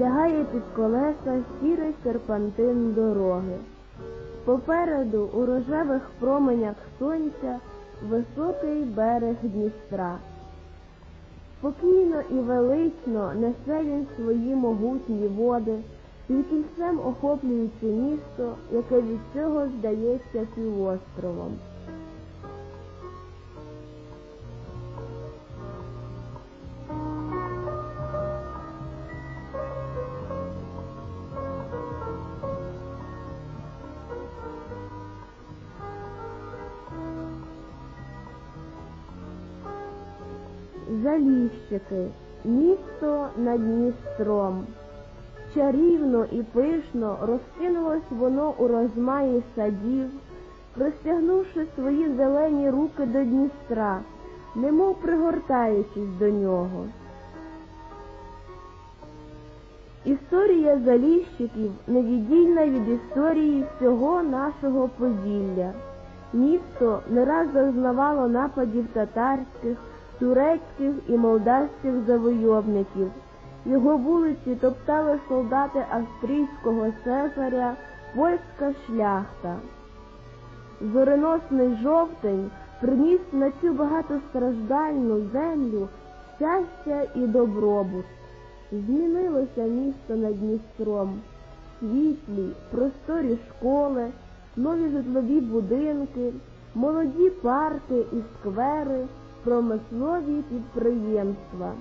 лягає під колеса сірий серпантин дороги. Попереду у рожевих променях сонця високий берег Дністра. Спокійно і велично несе він свої могутні води, і кільцем охоплюючи місто, яке від цього здається півостровом. Заліщики, місто над Дністром. Чарівно і пишно розкинулось воно у розмаї садів, простягнувши свої зелені руки до Дністра, немов пригортаючись до нього. Історія заліщиків невіддільна від історії всього нашого Поділля. Місто не раз зазнавало нападів татарських, турецьких і молдавських завойовників. Його вулиці топтали солдати австрійського цезаря, польська шляхта. Зореносний жовтень приніс на цю багатостраждальну землю щастя і добробут. Змінилося місто над Дністром, світлі, просторі школи, нові житлові будинки, молоді парки і сквери, промислові підприємства.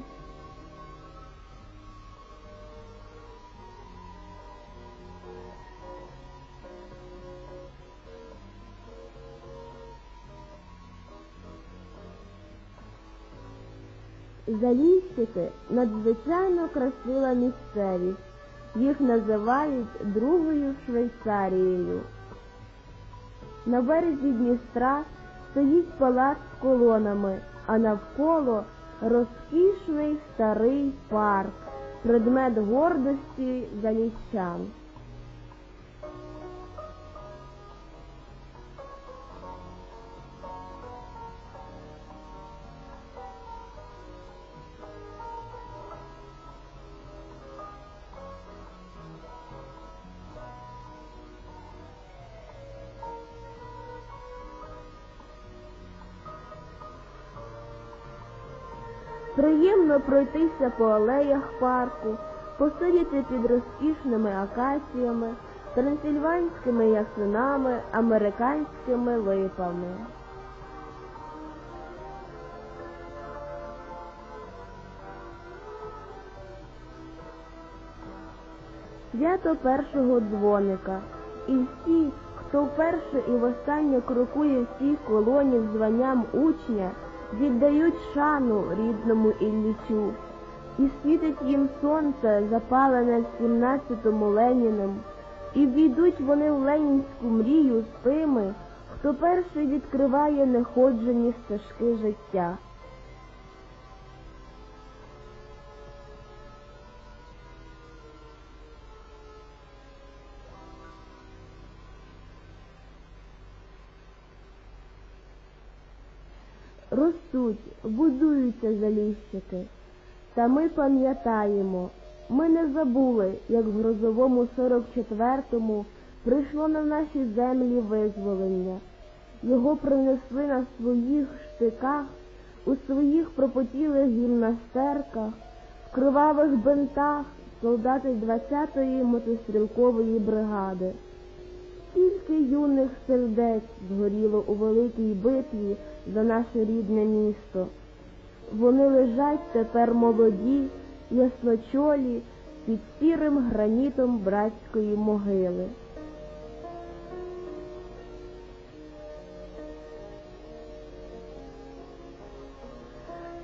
Заліщики надзвичайно красива місцевість. Їх називають другою Швейцарією. На березі Дністра стоїть палац з колонами, а навколо розкішний старий парк, предмет гордості заліщан. Приємно пройтися по алеях парку, посидіти під розкішними акаціями, трансильванськими ясинами, американськими липами. Свято першого дзвоника. І всі, хто вперше і востаннє крокує в цій колоні званням учня, віддають шану рідному Іллічу, і світить їм сонце, запалене в 17-му Леніним, і війдуть вони в ленінську мрію з тими, хто перший відкриває неходжені стежки життя. Ростуть, будуються заліщики. Та ми пам'ятаємо, ми не забули, як в грозовому 44-му прийшло на наші землі визволення. Його принесли на своїх штиках, у своїх пропотілих гімнастерках, в кривавих бинтах солдати 20-ї мотострілкової бригади. Скільки юних сердець згоріло у великій битві за наше рідне місто. Вони лежать тепер молоді, ясночолі під сірим гранітом братської могили.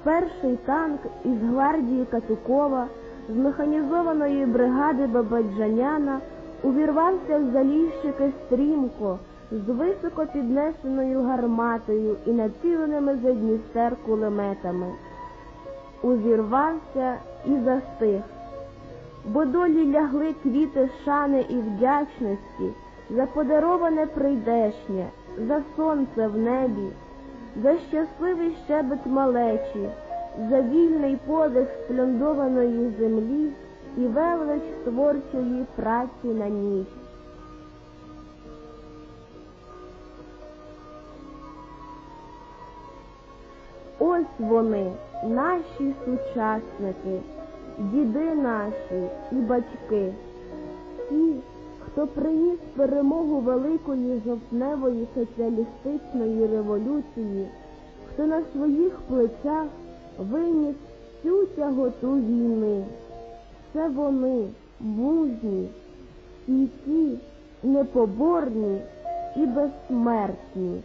Перший танк із гвардії Катукова з механізованої бригади Бабаджаняна увірвався в заліщики стрімко з високо піднесеною гарматою і націленими за Дністер кулеметами. Увірвався і застиг, бо долі лягли квіти шани і вдячності за подароване прийдешнє, за сонце в небі, за щасливий щебет малечі, за вільний подих сплюндованої землі і велич творчої праці на ніч. Ось вони, наші сучасники, діди наші і батьки, ті, хто приніс перемогу великої жовтневої соціалістичної революції, хто на своїх плечах виніс всю тяготу війни. Це вони, мужні, ті, непоборні і безсмертні.